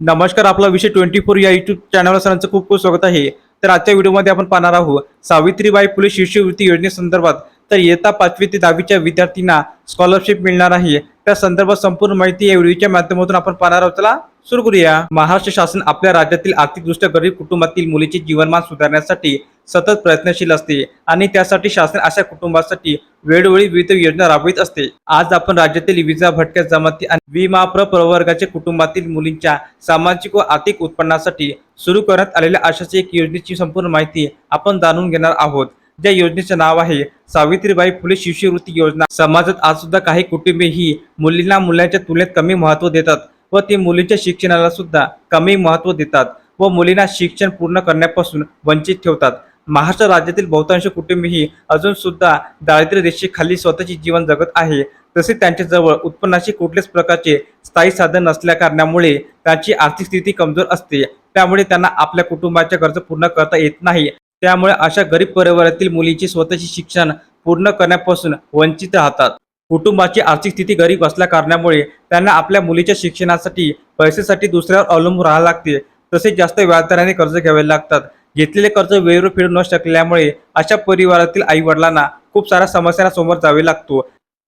नमस्कार आपला विषय ट्वेंटी फोर या युट्यूब चॅनलवर सरांचं खूप खूप स्वागत आहे. तर आजच्या व्हिडिओमध्ये आपण पाहणार आहोत सावित्रीबाई फुले शिष्यवृत्ती योजनेसंदर्भात तर इयत्ता पाचवी ते दहावीच्या विद्यार्थ्यांना स्कॉलरशिप मिळणार आहे. त्या संदर्भात संपूर्ण माहिती या व्हिडिओच्या माध्यमातून आपण पाहणार आहोत. चला सुरू करूया. महाराष्ट्र शासन आपल्या राज्यातील आर्थिकदृष्ट्या गरीब कुटुंबातील मुलीचे जीवनमान सुधारण्यासाठी सतत प्रयत्नशील असते आणि त्यासाठी शासन अशा कुटुंबासाठी वेळोवेळी विविध योजना राबवित असते. आज आपण राज्यातील विजा भटक्या जमाती आणि विमा प्रवर्गाच्या कुटुंबातील मुलींच्या सामाजिक व आर्थिक उत्पन्नासाठी सुरू करण्यात आलेल्या अशाच एक योजनेची संपूर्ण माहिती आपण जाणून घेणार आहोत. ज्या योजनेचे नाव आहे सावित्रीबाई फुले शिष्यवृत्ती योजना. समाजात आज सुद्धा काही कुटुंबे ही मुलींना मुलांच्या तुलनेत कमी महत्त्व देतात व ते मुलींच्या शिक्षणाला सुद्धा कमी महत्त्व देतात व मुलींना शिक्षण पूर्ण करण्यापासून वंचित ठेवतात. महाराष्ट्र राज्यातील बहुतांश कुटुंबे ही अजून सुद्धा दारिद्र्य रेषेखाली स्वतःचे जीवन जगत आहे. तसेच त्यांच्याजवळ उत्पन्नाचे कुठल्याच प्रकारचे स्थायी साधन नसल्या कारणामुळे त्यांची आर्थिक स्थिती कमजोर असते. त्यामुळे त्यांना आपल्या कुटुंबाच्या गरजा पूर्ण करता येत नाही. त्यामुळे अशा गरीब परिवारातील मुलीचे स्वतःचे शिक्षण पूर्ण करण्यापासून वंचित राहतात. कुटुंबाची आर्थिक स्थिती गरीब असल्या कारणामुळे त्यांना आपल्या मुलीच्या शिक्षणासाठी पैशासाठी दुसऱ्यावर अवलंबून राहावं लागते. तसेच जास्त व्याजदराने कर्ज घ्यावे लागतात. घेतलेले कर्ज वेळेवर फेडू न शकल्यामुळे अशा परिवारातील आई वडिलांना खूप साऱ्या समस्यांना समोर जावे लागतो.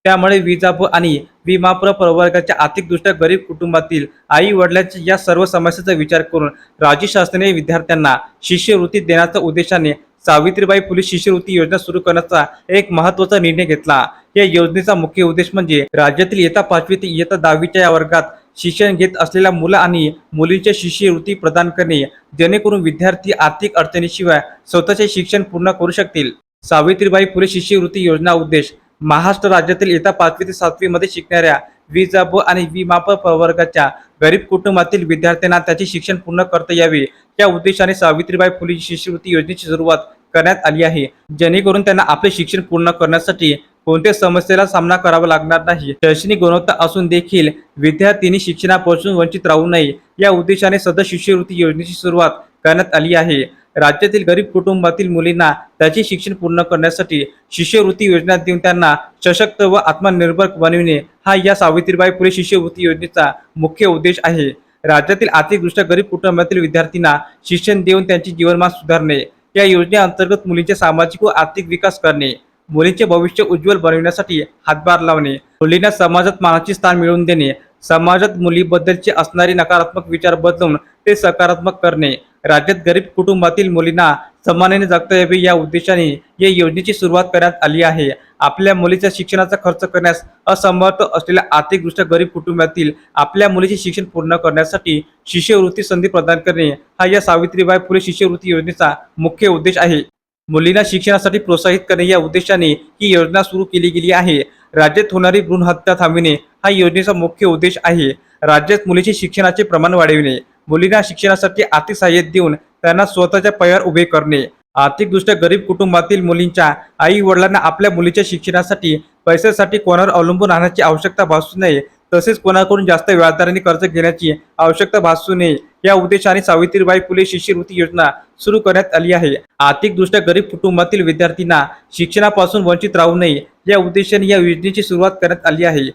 त्यामुळे विजाप आणि विमाप्र प्रवर्गाच्या आर्थिकदृष्ट्या गरीब कुटुंबातील आई वडिलांच्या या सर्व समस्येचा विचार करून राज्य शासनाने विद्यार्थ्यांना शिष्यवृत्ती देण्याच्या उद्देशाने सावित्रीबाई फुले शिष्यवृत्ती योजना सुरू करण्याचा एक महत्त्वाचा निर्णय घेतला. या योजनेचा मुख्य उद्देश म्हणजे राज्यातील येता पाचवी ते इयत्ता दहावीच्या या वर्गात शिक्षण घेत असलेल्या मुलं आणि मुलींच्या शिष्यवृत्ती प्रदान करणे जेणेकरून विद्यार्थी आर्थिक अडचणीशिवाय स्वतःचे शिक्षण पूर्ण करू शकतील. सावित्रीबाई फुले शिष्यवृत्ती योजना उद्देश महाराष्ट्र राज्यातील इयत्ता पाचवी ते सातवीमध्ये शिकणाऱ्या विजाब आणि विमाप प्रवर्गाच्या गरीब कुटुंबातील विद्यार्थ्यांना त्याचे शिक्षण पूर्ण करता यावे. या उद्देशाने सावित्रीबाई फुले शिष्यवृत्ती योजनेची सुरुवात करण्यात आली आहे. जेणेकरून त्यांना आपले शिक्षण पूर्ण करण्यासाठी कोणत्या समस्येला सामना करावा लागणार नाही. शैक्षणिक गुणवत्ता असून देखील विद्यार्थ्यांनी शिक्षणापासून वंचित राहू नये. या उद्देशाने सदर शिष्यवृत्ती योजनेची सुरुवात करण्यात आली आहे. राज्यातील गरीब कुटुंबातील मुलींना त्याचे शिक्षण पूर्ण करण्यासाठी शिष्यवृत्ती योजना देऊन त्यांना सशक्त व आत्मनिर्भर बनविणे हा या सावित्रीबाई फुले शिष्यवृत्ती योजनेचा मुख्य उद्देश आहे. राज्यातील आर्थिकदृष्ट्या गरीब कुटुंबातील विद्यार्थ्यांना शिक्षण देऊन त्यांचे जीवनमान सुधारणे या योजनेअंतर्गत मुलींचे सामाजिक व आर्थिक विकास करणे मुलींचे भविष्य उज्ज्वल बनविण्यासाठी हातभार लावणे मुलींना समाजात मानाचे स्थान मिळवून देणे समाजात मुलीबद्दलचे असणारे नकारात्मक विचार बदलून ते सकारात्मक करणे राज्यात गरीब कुटुंबातील मुलींना सन्मानाने जगता यावे या उद्देशाने या योजनेची सुरुवात करण्यात आली आहे. आपल्या मुलीच्या शिक्षणाचा खर्च करण्यास असमर्थ असलेल्या आर्थिकदृष्ट्या गरीब कुटुंबातील आपल्या मुलीचे शिक्षण पूर्ण करण्यासाठी शिष्यवृत्ती संधी प्रदान करणे हा या सावित्रीबाई फुले शिष्यवृत्ती योजनेचा मुख्य उद्देश आहे. मुलींना शिक्षणासाठी प्रोत्साहित करणे या उद्देशाने ही योजना सुरू केली गेली आहे. राज्यात होणारी भ्रूण हत्या थांबविणे हा योजनेचा मुख्य उद्देश आहे. राज्यात मुलीचे शिक्षणाचे प्रमाण वाढविणे. मुलींना शिक्षणासाठी आर्थिक सहाय्य देऊन त्यांना स्वतःच्या पायावर उभे करणे. आर्थिकदृष्ट्या गरीब कुटुंबातील मुलींच्या आई वडिलांना आपल्या मुलीच्या शिक्षणासाठी पैशासाठी कोणावर अवलंबून राहण्याची आवश्यकता भासू नये. तसेच कोणाकडून जास्त व्याजदराने कर्ज घेण्याची आवश्यकता भासू नये. या उद्देशाने सावित्रीबाई फुले शिष्यवृत्ती योजना सुरू करण्यात आली आहे. आर्थिकदृष्ट्या गरीब कुटुंबातील विद्यार्थ्यांना शिक्षणापासून वंचित राहू नये या उद्देशाने या योजनेची सुरुवात करण्यात आली आहे.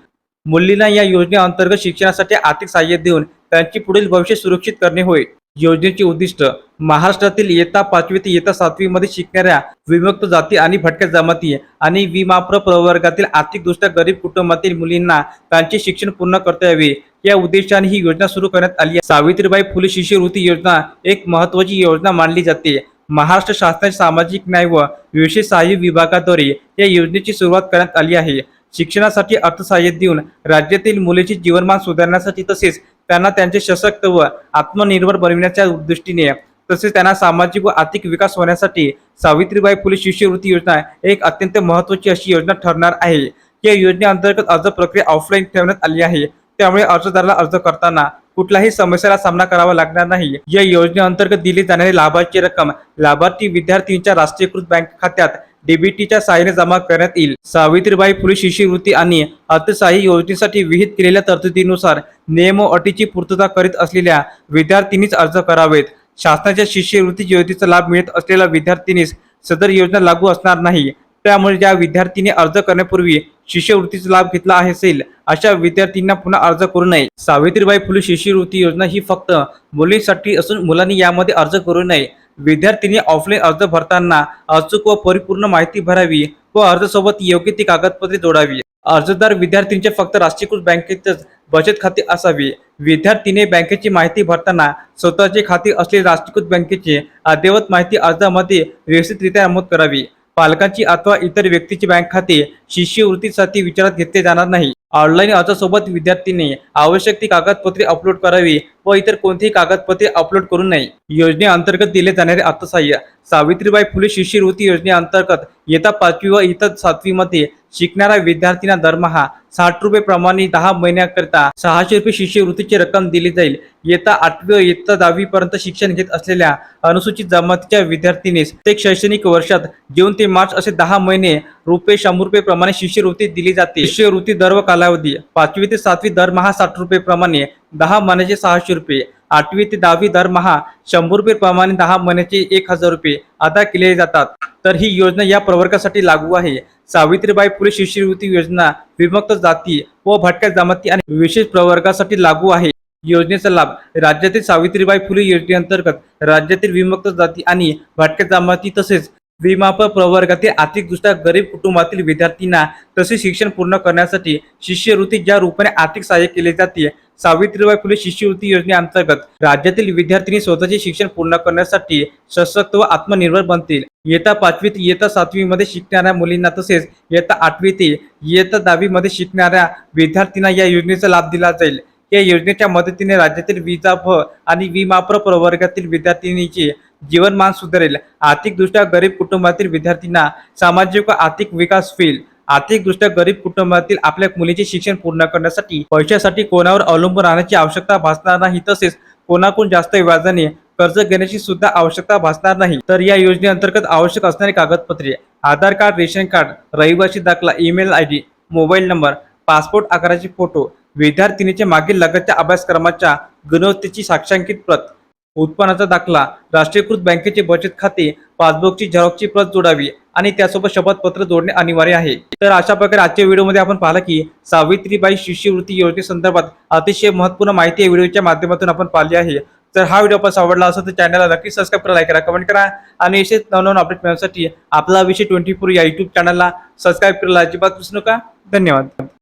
मुलींना या योजनेअंतर्गत शिक्षणासाठी आर्थिक सहाय्य देऊन त्यांचे पुढील भविष्य सुरक्षित करणे होय. योजनेचे उद्दिष्ट महाराष्ट्रातील इयत्ता पाचवी ते इयत्ता सातवी मध्ये शिकणाऱ्या विमुक्त जाती आणि भटक्या जमाती आणि विमाप्र प्रवर्गातील आर्थिकदृष्ट्या गरीब कुटुंबातील मुलींना त्यांचे शिक्षण पूर्ण करता यावे. या उद्देशाने ही योजना सुरू करण्यात आली आहे. सावित्रीबाई फुले शिष्यवृत्ती योजना एक महत्वाची योजना मानली जाते. महाराष्ट्र शासनाच्या सामाजिक न्याय व विशेष सहाय्य विभागाद्वारे या योजनेची सुरुवात करण्यात आली आहे. शिक्षणासाठी अर्थसहाय्य देऊन राज्यातील मुलीचे जीवनमान सुधारण्यासाठी तसेच त्यांना त्यांचे सशक्त व आत्मनिर्भर बनविण्याच्या दृष्टीने तसेच त्यांना सामाजिक व आर्थिक विकास होण्यासाठी सावित्रीबाई फुले शिष्यवृत्ती योजना एक अत्यंत महत्वाची अशी योजना ठरणार आहे. या योजनेअंतर्गत अर्ज प्रक्रिया ऑफलाईन ठेवण्यात आली आहे. त्यामुळे अर्जदाराला अर्ज करताना कुठल्याही समस्येला सामना करावा लागणार नाही. या योजनेअंतर्गत दिली जाणारी लाभाची रक्कम लाभार्थी विद्यार्थींच्या राष्ट्रीयकृत बँक खात्यात डीबीटीच्या सहाय्याने जमा करण्यात येईल. सावित्रीबाई फुले शिष्यवृत्ती आणि अर्थसहाय्य योजनेसाठी विहित केलेल्या तरतुदीनुसार नियम अटीची पूर्तता करीत असलेल्या विद्यार्थ्यांनीच अर्ज करावेत. शासनाच्या शिष्यवृत्ती योजनेचा लाभ मिळत असलेल्या विद्यार्थ्यांनीच सदर योजना लागू असणार नाही. त्यामुळे ज्या विद्यार्थीने अर्ज करण्यापूर्वी शिष्यवृत्तीचा लाभ घेतला आहे असेल अशा विद्यार्थ्यांना पुन्हा अर्ज करू नये. सावित्रीबाई फुले शिष्यवृत्ती योजना ही फक्त मुलींसाठी असून मुलांनी यामध्ये अर्ज करू नये. विद्यार्थ्यांनी ऑफलाईन अर्ज भरताना अचूक व परिपूर्ण माहिती भरावी व अर्जासोबत योग्य ती कागदपत्रे जोडावी. अर्जदार विद्यार्थ्यांचे फक्त राष्ट्रीयकृत बँकेतच बचत खाते असावे. विद्यार्थीने बँकेची माहिती भरताना स्वतःचे खाते असलेले राष्ट्रीयकृत बँकेचे अद्ययावत माहिती अर्जामध्ये व्यवस्थितरित्या नमूद करावी. पालकांची अथवा इतर व्यक्तीचे बँक खाते शिष्यवृत्तीसाठी विचारात घेतले जाणार नाही. ऑनलाईन अर्जासोबत विद्यार्थीने आवश्यक ती कागदपत्रे अपलोड करावी व इतर कोणतीही कागदपत्रे अपलोड करू नये. योजनेअंतर्गत दिले जाणारे अर्थसहाय्य सावित्रीबाई फुले शिष्यवृत्ती योजनेअंतर्गत येत्या पाचवी व इतर सातवीमध्ये शिकणाऱ्या विद्यार्थ्यांना दरमहा साठ रुपये प्रमाणे दहा महिन्याकरिता सहाशे रुपये शिष्यवृत्तीची रक्कम दिली जाईल. येत्या आठवी व इयत्ता दहावी पर्यंत शिक्षण घेत असलेल्या अनुसूचित जमातीच्या विद्यार्थीनेस प्रत्येक शैक्षणिक वर्षात जून ते मार्च असे दहा महिने रुपये शंभर रुपये प्रमाणे शिष्यवृत्ती दिली जाते. शिष्यवृत्ती दर व कालावधी. पाचवी ते सातवी दरमहा साठ रुपये प्रमाणे दहा महिन्याचे सहाशे रुपये. आठवी ते दहावी दरमहा शंभर रुपये प्रमाणे दहा महिन्याचे एक हजार रुपये अदा केले जातात. तर ही योजना या प्रवर्गासाठी लागू आहे. सावित्रीबाई फुले शिष्यवृत्ती योजना विमुक्त जाती व भटक्या जमाती आणि विशेष प्रवर्गासाठी लागू आहे. योजनेचा लाभ राज्यातील सावित्रीबाई फुले योजनेअंतर्गत राज्यातील विमुक्त जाती आणि भटक्या जमाती तसेच विमाप प्रवर्गातील आर्थिकदृष्ट्या गरीब कुटुंबातील विद्यार्थ्यांना तसे शिक्षण पूर्ण करण्यासाठी शिष्यवृत्ती ज्या रूपाने आर्थिक सहाय्य केले जाते सावित्रीबाई फुले शिष्यवृत्ती योजनेअंतर्गत राज्यातील विद्यार्थ्यांनी स्वतःचे शिक्षण पूर्ण करण्यासाठी सशक्त व आत्मनिर्भर बनतील. येत्या पाचवी ते येत्या सातवी मध्ये शिकणाऱ्या मुलींना तसेच येत्या आठवी ते येत्या दहावीमध्ये शिकणाऱ्या विद्यार्थ्यांना या योजनेचा लाभ दिला जाईल. या योजनेच्या मदतीने राज्यातील विजाभ आणि विमाप्र प्रवर्गातील विद्यार्थिनीचे जीवनमान सुधारेल. आर्थिकदृष्ट्या गरीब कुटुंबातील विद्यार्थ्यांना सामाजिक व आर्थिक विकास होईल. आर्थिकदृष्ट्या गरीब कुटुंबातील आपल्या मुलीचे शिक्षण पूर्ण करण्यासाठी पैशासाठी कोणावर अवलंबून राहण्याची आवश्यकता भासणार नाही. तसेच कोणाकडून जास्त व्याजाने कर्ज घेण्याची सुद्धा आवश्यकता भासणार नाही. तर या योजनेअंतर्गत आवश्यक असणारी कागदपत्रे आधार कार्ड रेशन कार्ड रहिवासी दाखला email ID mobile number passport आकाराचे फोटो विद्यार्थिनीचे मागील लगतच्या अभ्यासक्रमाच्या गुणवत्तेची साक्षांकित प्रत उत्पन्नाचा दाखला राष्ट्रीयकृत बँकेचे बचत खाते पासबुकची झेरॉक्सची प्रत जोडावी आणि त्यासोबत शपथपत्र जोडणे अनिवार्य आहे. तर अशा प्रकारे आजच्या व्हिडिओमध्ये आपण पाहिलं की सावित्रीबाई शिष्यवृत्ती योजनेसंदर्भात अतिशय महत्त्वपूर्ण माहिती या व्हिडिओच्या माध्यमातून आपण पाहिली आहे. तर हा व्हिडिओ आपण आवडला असेल तर चॅनलला नक्की सबस्क्राईब करा लाईक करा कमेंट करा आणि असेच नवनवीन अपडेट मिळवण्यासाठी आपला विषय ट्वेंटी फोर या युट्यूब चॅनलला सबस्क्राईब करायला अजिबात विसरू नका. धन्यवाद.